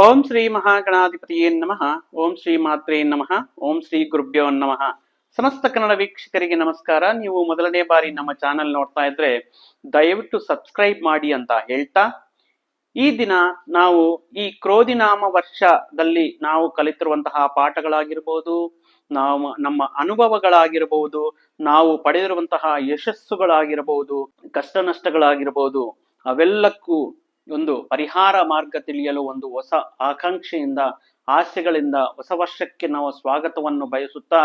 ಓಂ ಶ್ರೀ ಮಹಾಗಣಾಧಿಪತಿಯೇ ನಮಃ. ಓಂ ಶ್ರೀ ಮಾತ್ರೇ ನಮಃ. ಓಂ ಶ್ರೀ ಗುರುಭ್ಯೋ ನಮಃ. ಸಮಸ್ತ ಕನ್ನಡ ವೀಕ್ಷಕರಿಗೆ ನಮಸ್ಕಾರ. ನೀವು ಮೊದಲನೇ ಬಾರಿ ನಮ್ಮ ಚಾನೆಲ್ ನೋಡ್ತಾ ಇದ್ರೆ ದಯವಿಟ್ಟು ಸಬ್ಸ್ಕ್ರೈಬ್ ಮಾಡಿ ಅಂತ ಹೇಳ್ತಾ, ಈ ದಿನ ನಾವು ಈ ಕ್ರೋಧಿನಾಮ ವರ್ಷದಲ್ಲಿ ನಾವು ಕಲಿತಿರುವಂತಹ ಪಾಠಗಳಾಗಿರ್ಬೋದು, ನಾವು ನಮ್ಮ ಅನುಭವಗಳಾಗಿರಬಹುದು ನಾವು ಪಡೆದಿರುವಂತಹ ಯಶಸ್ಸುಗಳಾಗಿರಬಹುದು ಕಷ್ಟ ನಷ್ಟಗಳಾಗಿರಬಹುದು ಅವೆಲ್ಲಕ್ಕೂ ಒಂದು ಪರಿಹಾರ ಮಾರ್ಗ ತಿಳಿಯಲು ಒಂದು ಹೊಸ ಆಕಾಂಕ್ಷೆಯಿಂದ, ಆಸೆಗಳಿಂದ ಹೊಸ ವರ್ಷಕ್ಕೆ ನಾವು ಸ್ವಾಗತವನ್ನು ಬಯಸುತ್ತಾ,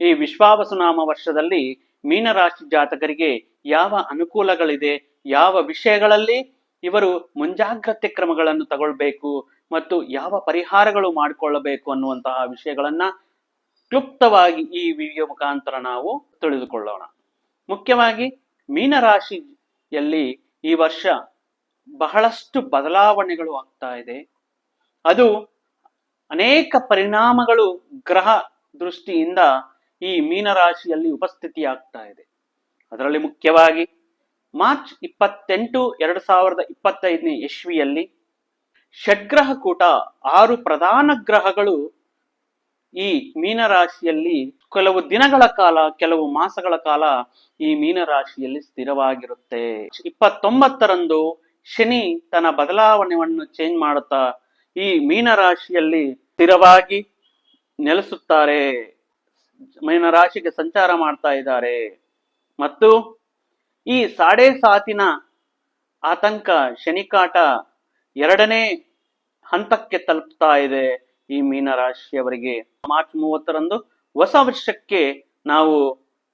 ಈ ವಿಶ್ವಾವಸುನಾಮ ವರ್ಷದಲ್ಲಿ ಮೀನರಾಶಿ ಜಾತಕರಿಗೆ ಯಾವ ಅನುಕೂಲಗಳಿದೆ, ಯಾವ ವಿಷಯಗಳಲ್ಲಿ ಇವರು ಮುಂಜಾಗ್ರತೆ ಕ್ರಮಗಳನ್ನು ತಗೊಳ್ಬೇಕು ಮತ್ತು ಯಾವ ಪರಿಹಾರಗಳು ಮಾಡಿಕೊಳ್ಳಬೇಕು ಅನ್ನುವಂತಹ ವಿಷಯಗಳನ್ನ ಕ್ಲುಪ್ತವಾಗಿ ಈ ವಿಡಿಯೋ ಮುಖಾಂತರ ನಾವು ತಿಳಿದುಕೊಳ್ಳೋಣ. ಮುಖ್ಯವಾಗಿ ಮೀನರಾಶಿಯಲ್ಲಿ ಈ ವರ್ಷ ಬಹಳಷ್ಟು ಬದಲಾವಣೆಗಳು ಆಗ್ತಾ ಇದೆ. ಅದು ಅನೇಕ ಪರಿಣಾಮಗಳು ಗ್ರಹ ದೃಷ್ಟಿಯಿಂದ ಈ ಮೀನರಾಶಿಯಲ್ಲಿ ಉಪಸ್ಥಿತಿಯಾಗ್ತಾ ಇದೆ. ಅದರಲ್ಲಿ ಮುಖ್ಯವಾಗಿ ಮಾರ್ಚ್ ಇಪ್ಪತ್ತೆಂಟು ಎರಡು ಸಾವಿರದ ಇಪ್ಪತ್ತೈದನೇ ಇಸ್ವಿಯಲ್ಲಿ ಷಡ್ಗ್ರಹ ಕೂಟ ಆರು ಪ್ರಧಾನ ಗ್ರಹಗಳು ಈ ಮೀನರಾಶಿಯಲ್ಲಿ ಕೆಲವು ದಿನಗಳ ಕಾಲ, ಕೆಲವು ಮಾಸಗಳ ಕಾಲ ಈ ಮೀನರಾಶಿಯಲ್ಲಿ ಸ್ಥಿರವಾಗಿರುತ್ತೆ. ಇಪ್ಪತ್ತೊಂಬತ್ತರಂದು ಶನಿ ತನ್ನ ಬದಲಾವಣೆಯನ್ನು ಚೇಂಜ್ ಮಾಡುತ್ತಾ ಈ ಮೀನರಾಶಿಯಲ್ಲಿ ಸ್ಥಿರವಾಗಿ ನೆಲೆಸುತ್ತಾರೆ. ಮೀನರಾಶಿಗೆ ಸಂಚಾರ ಮಾಡ್ತಾ ಇದ್ದಾರೆ. ಮತ್ತು ಈ ಸಾಡೆ ಸಾತಿನ ಆತಂಕ ಶನಿಕಾಟ ಎರಡನೇ ಹಂತಕ್ಕೆ ತಲುಪ್ತಾ ಇದೆ ಈ ಮೀನರಾಶಿಯವರಿಗೆ. ಮಾರ್ಚ್ ಮೂವತ್ತರಂದು ಹೊಸ ವರ್ಷಕ್ಕೆ ನಾವು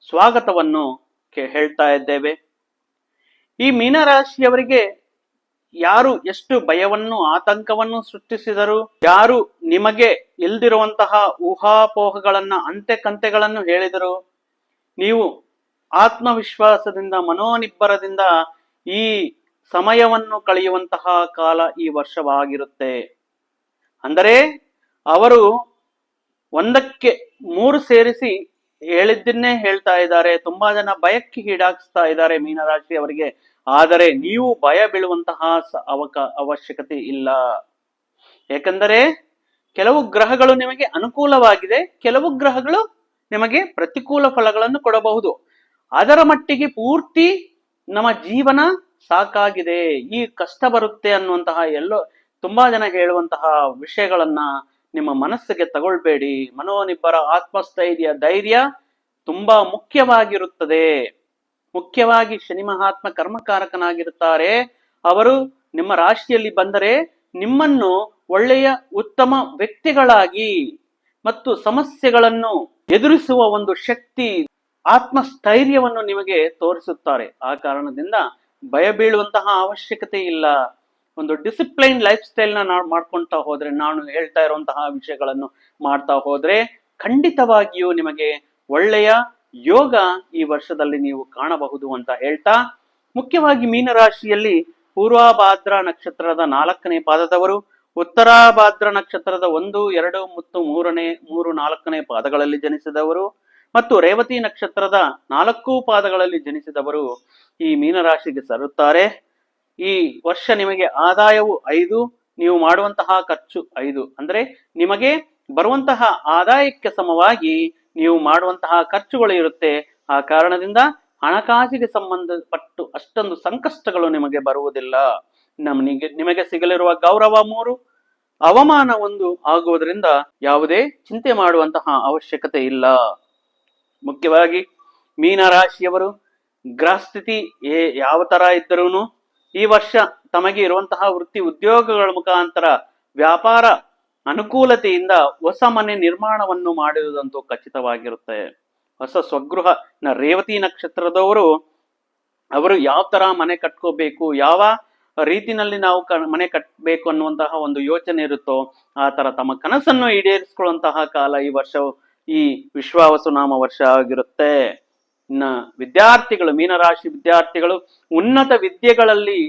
ಸ್ವಾಗತವನ್ನು ಹೇಳ್ತಾ ಇದ್ದೇವೆ. ಈ ಮೀನರಾಶಿಯವರಿಗೆ ಯಾರು ಎಷ್ಟು ಭಯವನ್ನು, ಆತಂಕವನ್ನು ಸೃಷ್ಟಿಸಿದರು, ಯಾರು ನಿಮಗೆ ಇಲ್ದಿರುವಂತಹ ಊಹಾಪೋಹಗಳನ್ನ ಅಂತೆ ಕಂತೆಗಳನ್ನು ಹೇಳಿದರು. ನೀವು ಆತ್ಮವಿಶ್ವಾಸದಿಂದ, ಮನೋನಿಬ್ಬರದಿಂದ ಈ ಸಮಯವನ್ನು ಕಳೆಯುವಂತಹ ಕಾಲ ಈ ವರ್ಷವಾಗಿರುತ್ತೆ. ಅಂದರೆ ಅವರು ಒಂದಕ್ಕೆ ಮೂರು ಸೇರಿಸಿ ಹೇಳಿದ್ದನ್ನೇ ಹೇಳ್ತಾ ಇದ್ದಾರೆ. ತುಂಬಾ ಜನ ಭಯಕ್ಕೆ ಈಡಾಗಿಸ್ತಾ ಇದ್ದಾರೆ ಮೀನರಾಶಿ ಅವರಿಗೆ. ಆದರೆ ನೀವು ಭಯ ಬೀಳುವಂತಹ ಅವಕ ಅವಶ್ಯಕತೆ ಇಲ್ಲ. ಏಕೆಂದರೆ ಕೆಲವು ಗ್ರಹಗಳು ನಿಮಗೆ ಅನುಕೂಲವಾಗಿದೆ, ಕೆಲವು ಗ್ರಹಗಳು ನಿಮಗೆ ಪ್ರತಿಕೂಲ ಫಲಗಳನ್ನು ಕೊಡಬಹುದು. ಅದರ ಮಟ್ಟಿಗೆ ಪೂರ್ತಿ ನಮ್ಮ ಜೀವನ ಸಾಕಾಗಿದೆ. ಈ ಕಷ್ಟ ಬರುತ್ತೆ ಅನ್ನುವಂತಹ ಎಲ್ಲೋ ತುಂಬಾ ಜನ ಹೇಳುವಂತಹ ವಿಷಯಗಳನ್ನ ನಿಮ್ಮ ಮನಸ್ಸಿಗೆ ತಗೊಳ್ಬೇಡಿ. ಮನೋನಿಬ್ಬರ ಆತ್ಮಸ್ಥೈರ್ಯ, ಧೈರ್ಯ ತುಂಬಾ ಮುಖ್ಯವಾಗಿರುತ್ತದೆ. ಮುಖ್ಯವಾಗಿ ಶನಿ ಮಹಾತ್ಮ ಕರ್ಮಕಾರಕನಾಗಿರುತ್ತಾರೆ. ಅವರು ನಿಮ್ಮ ರಾಶಿಯಲ್ಲಿ ಬಂದರೆ ನಿಮ್ಮನ್ನು ಒಳ್ಳೆಯ ಉತ್ತಮ ವ್ಯಕ್ತಿಗಳಾಗಿ ಮತ್ತು ಸಮಸ್ಯೆಗಳನ್ನು ಎದುರಿಸುವ ಒಂದು ಶಕ್ತಿ, ಆತ್ಮಸ್ಥೈರ್ಯವನ್ನು ನಿಮಗೆ ತೋರಿಸುತ್ತಾರೆ. ಆ ಕಾರಣದಿಂದ ಭಯ ಬೀಳುವಂತಹ ಅವಶ್ಯಕತೆ ಇಲ್ಲ. ಒಂದು ಡಿಸಿಪ್ಲೈನ್ ಲೈಫ್ ಸ್ಟೈಲ್ನ ನಾವು ಮಾಡ್ಕೊಳ್ತಾ ಹೋದ್ರೆ, ನಾನು ಹೇಳ್ತಾ ಇರುವಂತಹ ವಿಷಯಗಳನ್ನು ಮಾಡ್ತಾ ಹೋದ್ರೆ ಖಂಡಿತವಾಗಿಯೂ ನಿಮಗೆ ಒಳ್ಳೆಯ ಯೋಗ ಈ ವರ್ಷದಲ್ಲಿ ನೀವು ಕಾಣಬಹುದು ಅಂತ ಹೇಳ್ತಾ, ಮುಖ್ಯವಾಗಿ ಮೀನರಾಶಿಯಲ್ಲಿ ಪೂರ್ವಭಾದ್ರ ನಕ್ಷತ್ರದ ನಾಲ್ಕನೇ ಪಾದದವರು, ಉತ್ತರಾಭಾದ್ರ ನಕ್ಷತ್ರದ ಒಂದು, ಎರಡು ಮತ್ತು ಮೂರನೇ, ಮೂರು ನಾಲ್ಕನೇ ಪಾದಗಳಲ್ಲಿ ಜನಿಸಿದವರು ಮತ್ತು ರೇವತಿ ನಕ್ಷತ್ರದ ನಾಲ್ಕು ಪಾದಗಳಲ್ಲಿ ಜನಿಸಿದವರು ಈ ಮೀನರಾಶಿಗೆ ಸರುತ್ತಾರೆ. ಈ ವರ್ಷ ನಿಮಗೆ ಆದಾಯವು ಐದು, ನೀವು ಮಾಡುವಂತಹ ಖರ್ಚು ಐದು. ಅಂದ್ರೆ ನಿಮಗೆ ಬರುವಂತಹ ಆದಾಯಕ್ಕೆ ಸಮವಾಗಿ ನೀವು ಮಾಡುವಂತಹ ಖರ್ಚುಗಳು ಇರುತ್ತೆ. ಆ ಕಾರಣದಿಂದ ಹಣಕಾಸಿಗೆ ಸಂಬಂಧಪಟ್ಟು ಅಷ್ಟೊಂದು ಸಂಕಷ್ಟಗಳು ನಿಮಗೆ ಬರುವುದಿಲ್ಲ. ನಮಗೆ ನಿಮಗೆ ಸಿಗಲಿರುವ ಗೌರವ ಮೂರು, ಅವಮಾನ ಒಂದು ಆಗುವುದರಿಂದ ಯಾವುದೇ ಚಿಂತೆ ಮಾಡುವಂತಹ ಅವಶ್ಯಕತೆ ಇಲ್ಲ. ಮುಖ್ಯವಾಗಿ ಮೀನರಾಶಿಯವರು ಗ್ರಹಸ್ಥಿತಿ ಏ ಯಾವ ತರ ಇದ್ದರೂ ಈ ವರ್ಷ ತಮಗೆ ಇರುವಂತಹ ವೃತ್ತಿ ಉದ್ಯೋಗಗಳ ಮುಖಾಂತರ ವ್ಯಾಪಾರ ಅನುಕೂಲತೆಯಿಂದ ಹೊಸ ಮನೆ ನಿರ್ಮಾಣವನ್ನು ಮಾಡುವುದಂತೂ ಖಚಿತವಾಗಿರುತ್ತೆ. ಹೊಸ ಸ್ವಗೃಹ ರೇವತಿ ನಕ್ಷತ್ರದವರು, ಅವರು ಯಾವ ತರ ಮನೆ ಕಟ್ಕೋಬೇಕು, ಯಾವ ರೀತಿನಲ್ಲಿ ನಾವು ಕ, ಮನೆ ಕಟ್ಟಬೇಕು ಅನ್ನುವಂತಹ ಒಂದು ಯೋಚನೆ ಇರುತ್ತೋ, ಆ ತರ ತಮ್ಮ ಕನಸನ್ನು ಈಡೇರಿಸಿಕೊಳ್ಳುವಂತಹ ಕಾಲ ಈ ವರ್ಷವು ಈ ವಿಶ್ವಾವಸುನಾಮ ವರ್ಷ ಆಗಿರುತ್ತೆ. ಇನ್ನ ವಿದ್ಯಾರ್ಥಿಗಳು, ಮೀನರಾಶಿ ವಿದ್ಯಾರ್ಥಿಗಳು ಉನ್ನತ ವಿದ್ಯೆಗಳಲ್ಲಿ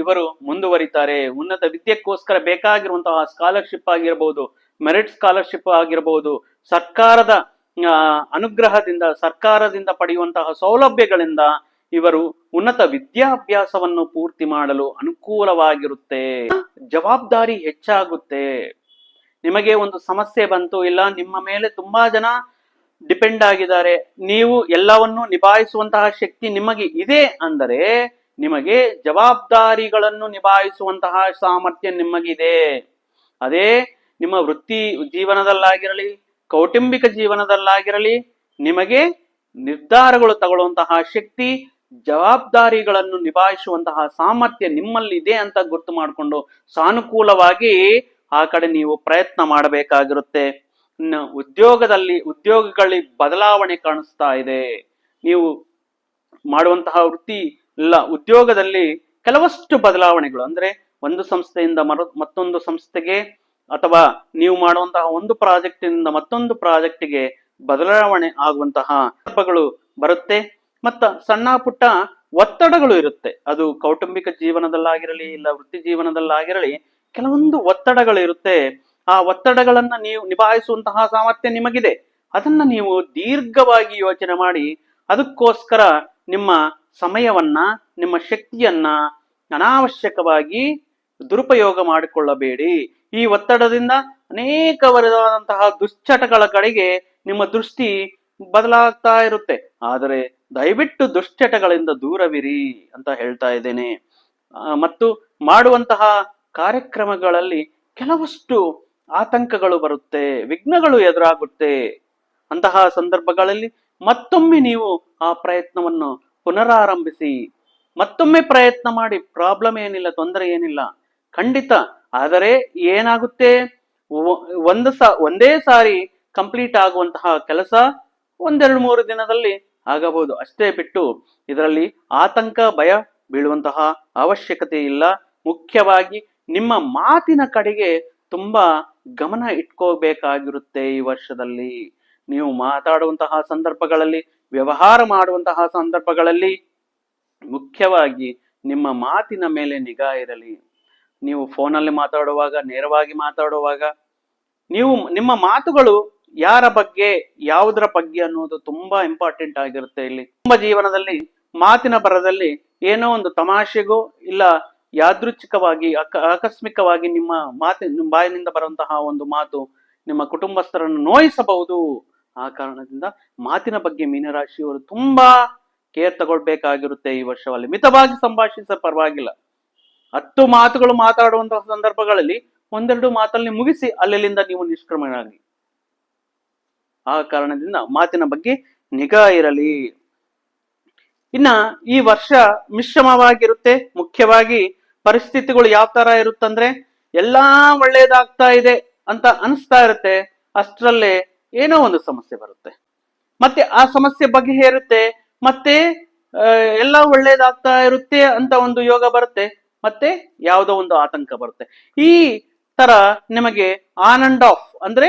ಇವರು ಮುಂದುವರಿತಾರೆ. ಉನ್ನತ ವಿದ್ಯೆಗೋಸ್ಕರ ಬೇಕಾಗಿರುವಂತಹ ಸ್ಕಾಲರ್ಶಿಪ್ ಆಗಿರಬಹುದು ಮೆರಿಟ್ ಸ್ಕಾಲರ್ಶಿಪ್ ಆಗಿರಬಹುದು ಸರ್ಕಾರದ ಅನುಗ್ರಹದಿಂದ, ಸರ್ಕಾರದಿಂದ ಪಡೆಯುವಂತಹ ಸೌಲಭ್ಯಗಳಿಂದ ಇವರು ಉನ್ನತ ವಿದ್ಯಾಭ್ಯಾಸವನ್ನು ಪೂರ್ತಿ ಮಾಡಲು ಅನುಕೂಲವಾಗಿರುತ್ತೆ. ಜವಾಬ್ದಾರಿ ಹೆಚ್ಚಾಗುತ್ತೆ. ನಿಮಗೆ ಒಂದು ಸಮಸ್ಯೆ ಬಂತು, ಇಲ್ಲ ನಿಮ್ಮ ಮೇಲೆ ತುಂಬಾ ಜನ ಡಿಪೆಂಡ್ ಆಗಿದ್ದಾರೆ, ನೀವು ಎಲ್ಲವನ್ನು ನಿಭಾಯಿಸುವಂತಹ ಶಕ್ತಿ ನಿಮಗೆ ಇದೆ ಅಂದರೆ ನಿಮಗೆ ಜವಾಬ್ದಾರಿಗಳನ್ನು ನಿಭಾಯಿಸುವಂತಹ ಸಾಮರ್ಥ್ಯ ನಿಮಗಿದೆ. ಅದೇ ನಿಮ್ಮ ವೃತ್ತಿ ಜೀವನದಲ್ಲಾಗಿರಲಿ, ಕೌಟುಂಬಿಕ ಜೀವನದಲ್ಲಾಗಿರಲಿ, ನಿಮಗೆ ನಿರ್ಧಾರಗಳು ತಗೊಳ್ಳುವಂತಹ ಶಕ್ತಿ, ಜವಾಬ್ದಾರಿಗಳನ್ನು ನಿಭಾಯಿಸುವಂತಹ ಸಾಮರ್ಥ್ಯ ನಿಮ್ಮಲ್ಲಿದೆ ಅಂತ ಗುರ್ತು ಮಾಡಿಕೊಂಡು ಸಾನುಕೂಲವಾಗಿ ಆ ಕಡೆ ನೀವು ಪ್ರಯತ್ನ ಮಾಡಬೇಕಾಗಿರುತ್ತೆ. ಉದ್ಯೋಗದಲ್ಲಿ, ಉದ್ಯೋಗಗಳಲ್ಲಿ ಬದಲಾವಣೆ ಕಾಣಿಸ್ತಾ ಇದೆ. ನೀವು ಮಾಡುವಂತಹ ವೃತ್ತಿ ಇಲ್ಲ ಉದ್ಯೋಗದಲ್ಲಿ ಕೆಲವಷ್ಟು ಬದಲಾವಣೆಗಳು. ಅಂದ್ರೆ ಒಂದು ಸಂಸ್ಥೆಯಿಂದ ಮರ, ಮತ್ತೊಂದು ಸಂಸ್ಥೆಗೆ ಅಥವಾ ನೀವು ಮಾಡುವಂತಹ ಒಂದು ಪ್ರಾಜೆಕ್ಟ್ ಇಂದ ಮತ್ತೊಂದು ಪ್ರಾಜೆಕ್ಟಿಗೆ ಬದಲಾವಣೆ ಆಗುವಂತಹ ಸಂದರ್ಭಗಳು ಬರುತ್ತೆ. ಮತ್ತ ಸಣ್ಣ ಪುಟ್ಟ ಒತ್ತಡಗಳು ಇರುತ್ತೆ. ಅದು ಕೌಟುಂಬಿಕ ಜೀವನದಲ್ಲಾಗಿರಲಿ ಇಲ್ಲ ವೃತ್ತಿ ಜೀವನದಲ್ಲಾಗಿರಲಿ ಕೆಲವೊಂದು ಒತ್ತಡಗಳು ಇರುತ್ತೆ. ಆ ಒತ್ತಡಗಳನ್ನ ನೀವು ನಿಭಾಯಿಸುವಂತಹ ಸಾಮರ್ಥ್ಯ ನಿಮಗಿದೆ. ಅದನ್ನ ನೀವು ದೀರ್ಘವಾಗಿ ಯೋಚನೆ ಮಾಡಿ ಅದಕ್ಕೋಸ್ಕರ ನಿಮ್ಮ ಸಮಯವನ್ನ, ನಿಮ್ಮ ಶಕ್ತಿಯನ್ನ ಅನಾವಶ್ಯಕವಾಗಿ ದುರುಪಯೋಗ ಮಾಡಿಕೊಳ್ಳಬೇಡಿ. ಈ ಒತ್ತಡದಿಂದ ಅನೇಕ ವಿಧವಾದಂತಹ ದುಶ್ಚಟಗಳ ಕಡೆಗೆ ನಿಮ್ಮ ದೃಷ್ಟಿ ಬದಲಾಗ್ತಾ ಇರುತ್ತೆ. ಆದರೆ ದಯವಿಟ್ಟು ದುಶ್ಚಟಗಳಿಂದ ದೂರವಿರಿ ಅಂತ ಹೇಳ್ತಾ ಇದ್ದೇನೆ. ಮತ್ತು ಮಾಡುವಂತಹ ಕಾರ್ಯಕ್ರಮಗಳಲ್ಲಿ ಕೆಲವಷ್ಟು ಆತಂಕಗಳು ಬರುತ್ತೆ, ವಿಘ್ನಗಳು ಎದುರಾಗುತ್ತೆ. ಅಂತಹ ಸಂದರ್ಭಗಳಲ್ಲಿ ಮತ್ತೊಮ್ಮೆ ನೀವು ಆ ಪ್ರಯತ್ನವನ್ನು ಪುನರಾರಂಭಿಸಿ, ಮತ್ತೊಮ್ಮೆ ಪ್ರಯತ್ನ ಮಾಡಿ, ಪ್ರಾಬ್ಲಮ್ ಏನಿಲ್ಲ, ತೊಂದರೆ ಏನಿಲ್ಲ. ಖಂಡಿತ. ಆದರೆ ಏನಾಗುತ್ತೆ? ಒಂದು ಸ, ಒಂದೇ ಸಾರಿ ಕಂಪ್ಲೀಟ್ ಆಗುವಂತಹ ಕೆಲಸ ಒಂದೆರಡು ಮೂರು ದಿನದಲ್ಲಿ ಆಗಬಹುದು. ಅಷ್ಟೇ ಬಿಟ್ಟು, ಇದರಲ್ಲಿ ಆತಂಕ, ಭಯ ಬೀಳುವಂತಹ ಅವಶ್ಯಕತೆ ಇಲ್ಲ. ಮುಖ್ಯವಾಗಿ ನಿಮ್ಮ ಮಾತಿನ ಕಡೆಗೆ ತುಂಬಾ ಗಮನ ಇಟ್ಕೋಬೇಕಾಗಿರುತ್ತೆ ಈ ವರ್ಷದಲ್ಲಿ. ನೀವು ಮಾತಾಡುವಂತಹ ಸಂದರ್ಭಗಳಲ್ಲಿ ವ್ಯವಹಾರ ಮಾಡುವಂತಹ ಸಂದರ್ಭಗಳಲ್ಲಿ ಮುಖ್ಯವಾಗಿ ನಿಮ್ಮ ಮಾತಿನ ಮೇಲೆ ನಿಗಾ ಇರಲಿ. ನೀವು ಫೋನಲ್ಲಿ ಮಾತಾಡುವಾಗ, ನೇರವಾಗಿ ಮಾತಾಡುವಾಗ, ನೀವು ನಿಮ್ಮ ಮಾತುಗಳು ಯಾರ ಬಗ್ಗೆ, ಯಾವುದರ ಬಗ್ಗೆ ಅನ್ನೋದು ತುಂಬಾ ಇಂಪಾರ್ಟೆಂಟ್ ಆಗಿರುತ್ತೆ ಇಲ್ಲಿ. ತುಂಬ ಜೀವನದಲ್ಲಿ, ಮಾತಿನ ಬರದಲ್ಲಿ ಏನೋ ಒಂದು ತಮಾಷೆಗೋ ಇಲ್ಲ ಯಾದೃಚ್ಛಿಕವಾಗಿ, ಅಕ, ಆಕಸ್ಮಿಕವಾಗಿ ನಿಮ್ಮ ಮಾತಿ ನಿಮ್ಮ ಬಾಯಿನಿಂದ ಬರುವಂತಹ ಒಂದು ಮಾತು ನಿಮ್ಮ ಕುಟುಂಬಸ್ಥರನ್ನು ನೋಯಿಸಬಹುದು. ಆ ಕಾರಣದಿಂದ ಮಾತಿನ ಬಗ್ಗೆ ಮೀನರಾಶಿಯವರು ತುಂಬಾ ಕೇರ್ ತಗೊಳ್ಬೇಕಾಗಿರುತ್ತೆ ಈ ವರ್ಷದಲ್ಲಿ ಮಿತವಾಗಿ ಸಂಭಾಷಿಸ ಪರವಾಗಿಲ್ಲ. ಹತ್ತು ಮಾತುಗಳು ಮಾತಾಡುವಂತಹ ಸಂದರ್ಭಗಳಲ್ಲಿ ಒಂದೆರಡು ಮಾತಲ್ಲಿ ಮುಗಿಸಿ ಅಲ್ಲಿಂದ ನೀವು ನಿಷ್ಕ್ರಮಣಾಗಿ ಆ ಕಾರಣದಿಂದ ಮಾತಿನ ಬಗ್ಗೆ ನಿಗಾ ಇರಲಿ. ಇನ್ನ ಈ ವರ್ಷ ಮಿಶ್ರಮವಾಗಿರುತ್ತೆ. ಮುಖ್ಯವಾಗಿ ಪರಿಸ್ಥಿತಿಗಳು ಯಾವ ತರ ಇರುತ್ತಂದ್ರೆ, ಎಲ್ಲಾ ಒಳ್ಳೇದಾಗ್ತಾ ಇದೆ ಅಂತ ಅನಿಸ್ತಾ ಇರುತ್ತೆ. ಅಷ್ಟರಲ್ಲೇ ಏನೋ ಒಂದು ಸಮಸ್ಯೆ ಬರುತ್ತೆ. ಮತ್ತೆ ಆ ಸಮಸ್ಯೆ ಬಗೆಹೇರುತ್ತೆ, ಮತ್ತೆ ಎಲ್ಲ ಒಳ್ಳೇದಾಗ್ತಾ ಇರುತ್ತೆ ಅಂತ ಒಂದು ಯೋಗ ಬರುತ್ತೆ, ಮತ್ತೆ ಯಾವುದೋ ಒಂದು ಆತಂಕ ಬರುತ್ತೆ. ಈ ತರ ನಿಮಗೆ ಆನ್ ಅಂಡ್ ಆಫ್ ಅಂದ್ರೆ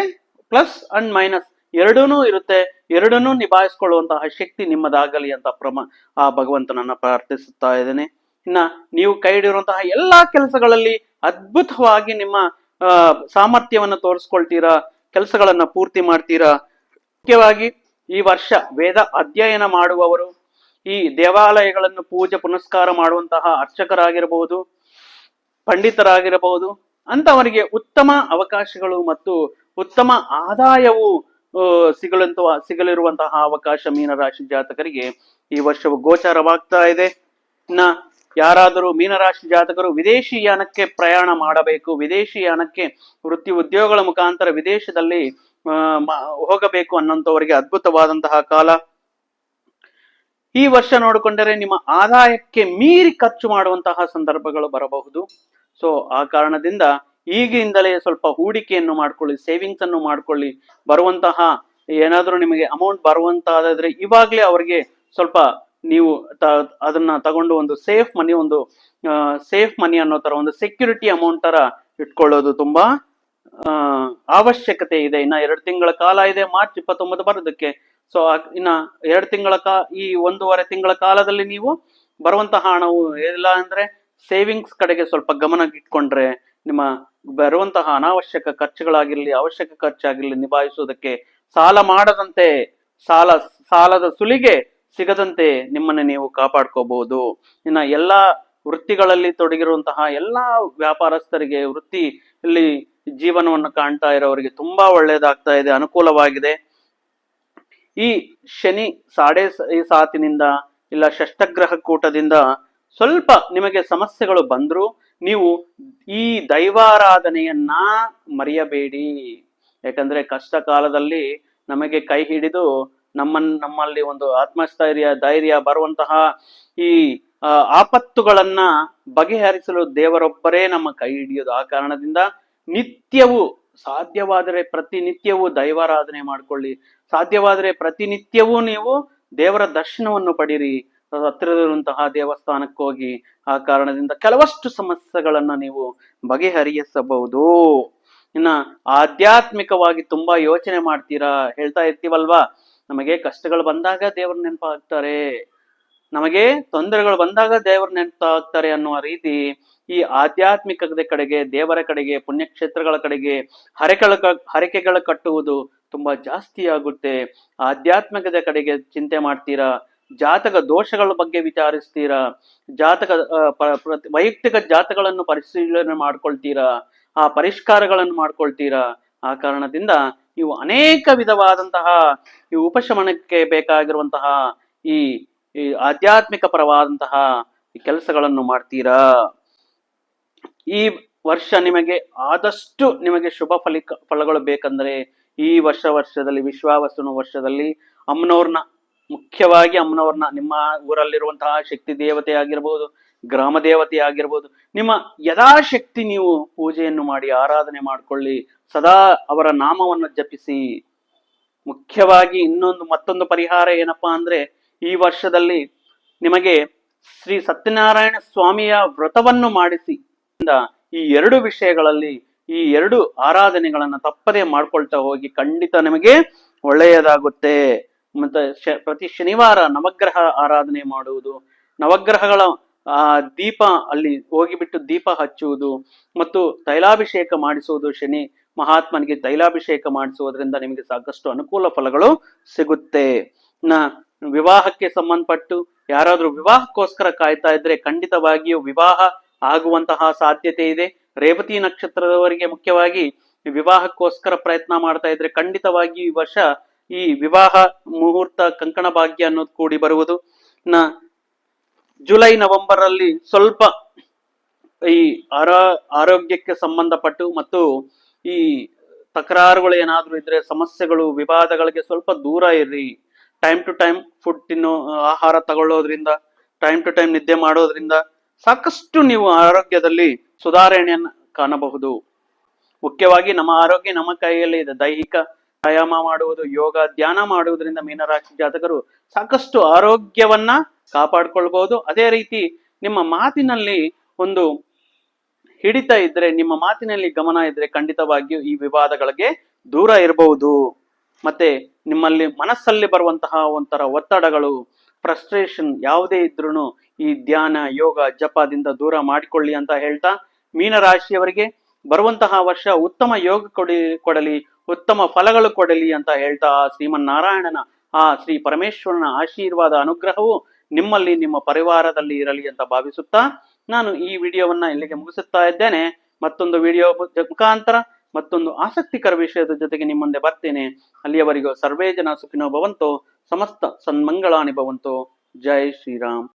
ಪ್ಲಸ್ ಅಂಡ್ ಮೈನಸ್ ಎರಡೂನು ಇರುತ್ತೆ, ಎರಡನ್ನೂ ನಿಭಾಯಿಸ್ಕೊಳ್ಳುವಂತಹ ಶಕ್ತಿ ನಿಮ್ಮದಾಗಲಿ ಅಂತ ಪ್ರಮ ಆ ಭಗವಂತನನ್ನ ಪ್ರಾರ್ಥಿಸುತ್ತಾ ಇದ್ದೇನೆ. ಇನ್ನ ನೀವು ಕೈ ಹಿಡಿಯುವಂತಹ ಎಲ್ಲಾ ಕೆಲಸಗಳಲ್ಲಿ ಅದ್ಭುತವಾಗಿ ನಿಮ್ಮ ಸಾಮರ್ಥ್ಯವನ್ನು ಸಾಮರ್ಥ್ಯವನ್ನ ತೋರಿಸ್ಕೊಳ್ತೀರಾ? ಕೆಲಸಗಳನ್ನ ಪೂರ್ತಿ ಮಾಡ್ತೀರಾ? ಮುಖ್ಯವಾಗಿ ಈ ವರ್ಷ ವೇದ ಅಧ್ಯಯನ ಮಾಡುವವರು, ಈ ದೇವಾಲಯಗಳನ್ನು ಪೂಜೆ ಪುನಸ್ಕಾರ ಮಾಡುವಂತಹ ಅರ್ಚಕರಾಗಿರಬಹುದು, ಪಂಡಿತರಾಗಿರಬಹುದು ಅಂತವರಿಗೆ ಉತ್ತಮ ಅವಕಾಶಗಳು ಮತ್ತು ಉತ್ತಮ ಆದಾಯವು ಸಿಗಲಂತ ಸಿಗಲಿರುವಂತಹ ಅವಕಾಶ ಮೀನರಾಶಿ ಜಾತಕರಿಗೆ ಈ ವರ್ಷವು ಗೋಚಾರವಾಗ್ತಾ ಇದೆ. ಇನ್ನ ಯಾರಾದರೂ ಮೀನರಾಶಿ ಜಾತಕರು ವಿದೇಶಿ ಯಾನಕ್ಕೆ ಪ್ರಯಾಣ ಮಾಡಬೇಕು, ವಿದೇಶಿ ಯಾನಕ್ಕೆ ವೃತ್ತಿ ಉದ್ಯೋಗಗಳ ಮುಖಾಂತರ ವಿದೇಶದಲ್ಲಿ ಹೋಗಬೇಕು ಅನ್ನೋಂಥವರಿಗೆ ಅದ್ಭುತವಾದಂತಹ ಕಾಲ. ಈ ವರ್ಷ ನೋಡಿಕೊಂಡರೆ ನಿಮ್ಮ ಆದಾಯಕ್ಕೆ ಮೀರಿ ಖರ್ಚು ಮಾಡುವಂತಹ ಸಂದರ್ಭಗಳು ಬರಬಹುದು. ಸೊ ಆ ಕಾರಣದಿಂದ ಈಗಿಂದಲೇ ಸ್ವಲ್ಪ ಹೂಡಿಕೆಯನ್ನು ಮಾಡ್ಕೊಳ್ಳಿ ಸೇವಿಂಗ್ಸ್ ಅನ್ನು ಮಾಡ್ಕೊಳ್ಳಿ. ಬರುವಂತಹ ಏನಾದರೂ ನಿಮಗೆ ಅಮೌಂಟ್ ಬರುವಂತಹದಾದ್ರೆ ಇವಾಗಲೇ ಅವರಿಗೆ ಸ್ವಲ್ಪ ನೀವು ಅದನ್ನ ತಗೊಂಡು ಒಂದು ಸೇಫ್ ಮನಿ ಒಂದು ಸೇಫ್ ಮನಿ ಅನ್ನೋ ತರ ಒಂದು ಸೆಕ್ಯೂರಿಟಿ ಅಮೌಂಟ್ ತರ ಇಟ್ಕೊಳ್ಳೋದು ತುಂಬಾ ಅವಶ್ಯಕತೆ ಇದೆ. ಇನ್ನ ಎರಡು ತಿಂಗಳ ಕಾಲ ಇದೆ, ಮಾರ್ಚ್ ಇಪ್ಪತ್ತೊಂಬತ್ತು ಬರೋದಕ್ಕೆ. ಸೊ ಇನ್ನ ಎರಡು ತಿಂಗಳ ಕಾ, ಈ ಒಂದೂವರೆ ತಿಂಗಳ ಕಾಲದಲ್ಲಿ ನೀವು ಬರುವಂತಹ ಹಣವು ಇಲ್ಲ ಅಂದ್ರೆ ಸೇವಿಂಗ್ಸ್ ಕಡೆಗೆ ಸ್ವಲ್ಪ ಗಮನ ಇಟ್ಕೊಂಡ್ರೆ ನಿಮ್ಮ ಬರುವಂತಹ ಅನಾವಶ್ಯಕ ಖರ್ಚುಗಳಾಗಿರ್ಲಿ, ಅವಶ್ಯಕ ಖರ್ಚಾಗಿರ್ಲಿ ನಿಭಾಯಿಸುವುದಕ್ಕೆ ಸಾಲ ಮಾಡದಂತೆ, ಸಾಲ, ಸಾಲದ ಸುಲಿಗೆ ಸಿಗದಂತೆ ನಿಮ್ಮನ್ನು ನೀವು ಕಾಪಾಡ್ಕೋಬಹುದು. ಇನ್ನ ಎಲ್ಲಾ ವೃತ್ತಿಗಳಲ್ಲಿ ತೊಡಗಿರುವಂತಹ ಎಲ್ಲಾ ವ್ಯಾಪಾರಸ್ಥರಿಗೆ ವೃತ್ತಿ ಇಲ್ಲಿ ಜೀವನವನ್ನು ಕಾಣ್ತಾ ಇರೋರಿಗೆ ತುಂಬಾ ಒಳ್ಳೇದಾಗ್ತಾ ಇದೆ, ಅನುಕೂಲವಾಗಿದೆ. ಈ ಶನಿ ಸಾಡೆ ಸಾತಿನಿಂದ ಇಲ್ಲ ಷಷ್ಟಗ್ರಹ ಕೂಟದಿಂದ ಸ್ವಲ್ಪ ನಿಮಗೆ ಸಮಸ್ಯೆಗಳು ಬಂದ್ರು ನೀವು ಈ ದೈವಾರಾಧನೆಯನ್ನ ಮರೆಯಬೇಡಿ. ಯಾಕಂದ್ರೆ ಕಷ್ಟ ಕಾಲದಲ್ಲಿ ನಮಗೆ ಕೈ ಹಿಡಿದು ನಮ್ಮನ್, ನಮ್ಮಲ್ಲಿ ಒಂದು ಆತ್ಮಸ್ಥೈರ್ಯ, ಧೈರ್ಯ ಬರುವಂತಹ ಈ ಆಪತ್ತುಗಳನ್ನ ಬಗೆಹರಿಸಲು ದೇವರೊಬ್ಬರೇ ನಮ್ಮ ಕೈ ಹಿಡಿಯೋದು. ಆ ಕಾರಣದಿಂದ ನಿತ್ಯವೂ ಸಾಧ್ಯವಾದರೆ ಪ್ರತಿನಿತ್ಯವೂ ದೈವಾರಾಧನೆ ಮಾಡಿಕೊಳ್ಳಿ. ಸಾಧ್ಯವಾದರೆ ಪ್ರತಿನಿತ್ಯವೂ ನೀವು ದೇವರ ದರ್ಶನವನ್ನು ಪಡೀರಿ. ಹತ್ತಿರದಂತಹ ದೇವಸ್ಥಾನಕ್ಕೆ ಹೋಗಿ ಆ ಕಾರಣದಿಂದ ಕೆಲವಷ್ಟು ಸಮಸ್ಯೆಗಳನ್ನ ನೀವು ಬಗೆಹರಿಸಬಹುದು ಇನ್ನ ಆಧ್ಯಾತ್ಮಿಕವಾಗಿ ತುಂಬಾ ಯೋಚನೆ ಮಾಡ್ತೀರಾ? ಹೇಳ್ತಾ ಇರ್ತೀವಲ್ವಾ? ನಮಗೆ ಕಷ್ಟಗಳು ಬಂದಾಗ ದೇವರ ನೆನಪಾಗ್ತಾರೆ. ನಮಗೆ ತೊಂದರೆಗಳು ಬಂದಾಗ ದೇವರ ನೆನಪಾಗ್ತಾರೆ ಅನ್ನುವ ರೀತಿ ಈ ಆಧ್ಯಾತ್ಮಿಕದ ಕಡೆಗೆ, ದೇವರ ಕಡೆಗೆ, ಪುಣ್ಯಕ್ಷೇತ್ರಗಳ ಕಡೆಗೆ ಹರಕೆಗಳ ಹರಕೆಗಳ ಕಟ್ಟುವುದು ತುಂಬಾ ಜಾಸ್ತಿ ಆಗುತ್ತೆ. ಆಧ್ಯಾತ್ಮಿಕದ ಕಡೆಗೆ ಚಿಂತೆ ಮಾಡ್ತೀರಾ? ಜಾತಕ ದೋಷಗಳ ಬಗ್ಗೆ ವಿಚಾರಿಸ್ತೀರಾ? ಜಾತಕ ವೈಯಕ್ತಿಕ ಜಾತಗಳನ್ನು ಪರಿಶೀಲನೆ ಮಾಡ್ಕೊಳ್ತೀರಾ? ಆ ಪರಿಷ್ಕಾರಗಳನ್ನು ಮಾಡ್ಕೊಳ್ತೀರಾ? ಆ ಕಾರಣದಿಂದ ನೀವು ಅನೇಕ ವಿಧವಾದಂತಹ ಈ ಉಪಶಮನಕ್ಕೆ ಬೇಕಾಗಿರುವಂತಹ ಈ ಆಧ್ಯಾತ್ಮಿಕ ಪರವಾದಂತಹ ಕೆಲಸಗಳನ್ನು ಮಾಡ್ತೀರಾ? ಈ ವರ್ಷ ನಿಮಗೆ ಆದಷ್ಟು ನಿಮಗೆ ಶುಭ ಫಲಿಕ, ಫಲಗಳು ಬೇಕಂದ್ರೆ ಈ ವರ್ಷ ವರ್ಷದಲ್ಲಿ, ವಿಶ್ವಾವಸನ ವರ್ಷದಲ್ಲಿ ಅಮ್ಮನವ್ರನ್ನ, ಮುಖ್ಯವಾಗಿ ಅಮ್ಮನವ್ರನ್ನ, ನಿಮ್ಮ ಊರಲ್ಲಿರುವಂತಹ ಶಕ್ತಿ ದೇವತೆ ಆಗಿರ್ಬೋದು ಗ್ರಾಮ ದೇವತೆ ಆಗಿರ್ಬೋದು ನಿಮ್ಮ ಯಥಾಶಕ್ತಿ ನೀವು ಪೂಜೆಯನ್ನು ಮಾಡಿ, ಆರಾಧನೆ ಮಾಡಿಕೊಳ್ಳಿ. ಸದಾ ಅವರ ನಾಮವನ್ನು ಜಪಿಸಿ. ಮುಖ್ಯವಾಗಿ ಇನ್ನೊಂದು ಮತ್ತೊಂದು ಪರಿಹಾರ ಏನಪ್ಪಾ ಅಂದ್ರೆ, ಈ ವರ್ಷದಲ್ಲಿ ನಿಮಗೆ ಶ್ರೀ ಸತ್ಯನಾರಾಯಣ ಸ್ವಾಮಿಯ ವ್ರತವನ್ನು ಮಾಡಿಸಿ. ಈ ಎರಡು ವಿಷಯಗಳಲ್ಲಿ ಈ ಎರಡು ಆರಾಧನೆಗಳನ್ನ ತಪ್ಪದೇ ಮಾಡ್ಕೊಳ್ತಾ ಹೋಗಿ ಖಂಡಿತ ನಿಮಗೆ ಒಳ್ಳೆಯದಾಗುತ್ತೆ. ಮತ್ತೆ ಪ್ರತಿ ಶನಿವಾರ ನವಗ್ರಹ ಆರಾಧನೆ ಮಾಡುವುದು. ನವಗ್ರಹಗಳ ಆ ದೀಪ ಅಲ್ಲಿ ಹೋಗಿಬಿಟ್ಟು ದೀಪ ಹಚ್ಚುವುದು ಮತ್ತು ತೈಲಾಭಿಷೇಕ ಮಾಡಿಸುವುದು ಶನಿ ಮಹಾತ್ಮನಿಗೆ ತೈಲಾಭಿಷೇಕ ಮಾಡಿಸುವುದರಿಂದ ನಿಮಗೆ ಸಾಕಷ್ಟು ಅನುಕೂಲ ಫಲಗಳು ಸಿಗುತ್ತೆ. ನ ವಿವಾಹಕ್ಕೆ ಸಂಬಂಧಪಟ್ಟು ಯಾರಾದರೂ ವಿವಾಹಕ್ಕೋಸ್ಕರ ಕಾಯ್ತಾ ಇದ್ರೆ ಖಂಡಿತವಾಗಿಯೂ ವಿವಾಹ ಆಗುವಂತಹ ಸಾಧ್ಯತೆ ಇದೆ. ರೇವತಿ ನಕ್ಷತ್ರದವರಿಗೆ ಮುಖ್ಯವಾಗಿ ವಿವಾಹಕ್ಕೋಸ್ಕರ ಪ್ರಯತ್ನ ಮಾಡ್ತಾ ಇದ್ರೆ ಖಂಡಿತವಾಗಿ ಈ ವರ್ಷ ಈ ವಿವಾಹ ಮುಹೂರ್ತ ಕಂಕಣ ಭಾಗ್ಯ ಅನ್ನೋದು ಕೂಡಿ ಬರುವುದು. ನ ಜುಲೈ ನವೆಂಬರ್ ಅಲ್ಲಿ ಸ್ವಲ್ಪ ಈ ಆರೋ, ಆರೋಗ್ಯಕ್ಕೆ ಸಂಬಂಧಪಟ್ಟು ಮತ್ತು ಈ ತಕರಾರುಗಳು ಏನಾದರೂ ಇದ್ರೆ ಸಮಸ್ಯೆಗಳು, ವಿವಾದಗಳಿಗೆ ಸ್ವಲ್ಪ ದೂರ ಇರ್ರಿ. ಟೈಮ್ ಟು ಟೈಮ್ ಫುಡ್ ತಿನ್ನೋ, ಆಹಾರ ತಗೊಳ್ಳೋದ್ರಿಂದ ಟೈಮ್ ಟು ಟೈಮ್ ನಿದ್ದೆ ಮಾಡೋದ್ರಿಂದ ಸಾಕಷ್ಟು ನೀವು ಆರೋಗ್ಯದಲ್ಲಿ ಸುಧಾರಣೆಯನ್ನು ಕಾಣಬಹುದು. ಮುಖ್ಯವಾಗಿ ನಮ್ಮ ಆರೋಗ್ಯ ನಮ್ಮ ಕೈಯಲ್ಲಿ ಇದೆ ದೈಹಿಕ ವ್ಯಾಯಾಮ ಮಾಡುವುದು, ಯೋಗ, ಧ್ಯಾನ ಮಾಡುವುದರಿಂದ ಮೀನರಾಶಿ ಜಾತಕರು ಸಾಕಷ್ಟು ಆರೋಗ್ಯವನ್ನ ಕಾಪಾಡ್ಕೊಳ್ಬಹುದು ಅದೇ ರೀತಿ ನಿಮ್ಮ ಮಾತಿನಲ್ಲಿ ಒಂದು ಹಿಡಿತ ಇದ್ರೆ, ನಿಮ್ಮ ಮಾತಿನಲ್ಲಿ ಗಮನ ಇದ್ರೆ ಖಂಡಿತವಾಗಿಯೂ ಈ ವಿವಾದಗಳಿಗೆ ದೂರ ಇರಬಹುದು. ಮತ್ತೆ ನಿಮ್ಮಲ್ಲಿ ಮನಸ್ಸಲ್ಲಿ ಬರುವಂತಹ ಒಂಥರ ಒತ್ತಡಗಳು ಫ್ರಸ್ಟ್ರೇಷನ್ ಯಾವುದೇ ಇದ್ರೂ ಈ ಧ್ಯಾನ, ಯೋಗ, ಜಪದಿಂದ ದೂರ ಮಾಡಿಕೊಳ್ಳಿ ಅಂತ ಹೇಳ್ತಾ ಮೀನರಾಶಿಯವರಿಗೆ ಬರುವಂತಹ ವರ್ಷ ಉತ್ತಮ ಯೋಗ ಕೊಡಿ, ಕೊಡಲಿ. ಉತ್ತಮ ಫಲಗಳು ಕೊಡಲಿ ಅಂತ ಹೇಳ್ತಾ ಶ್ರೀಮನ್ನಾರಾಯಣನ ಆ ಶ್ರೀ ಪರಮೇಶ್ವರನ ಆಶೀರ್ವಾದ ಅನುಗ್ರಹವು ನಿಮ್ಮಲ್ಲಿ ನಿಮ್ಮ ಪರಿವಾರದಲ್ಲಿ ಇರಲಿ ಅಂತ ಭಾವಿಸುತ್ತಾ ನಾನು ಈ ವಿಡಿಯೋವನ್ನ ಇಲ್ಲಿಗೆ ಮುಗಿಸುತ್ತಾ ಇದ್ದೇನೆ. ಮತ್ತೊಂದು ವಿಡಿಯೋ ಮುಖಾಂತರ ಮತ್ತೊಂದು ಆಸಕ್ತಿಕರ ವಿಷಯದ ಜೊತೆಗೆ ನಿಮ್ಮ ಮುಂದೆ ಬರ್ತೇನೆ. ಅಲ್ಲಿಯವರೆಗೂ ಸರ್ವೇ ಜನ ಸುಖಿನೋ ಭವಂತು, ಸಮಸ್ತ ಸನ್ಮಂಗಳಾನಿ ಭವಂತು. ಜೈ ಶ್ರೀರಾಮ್.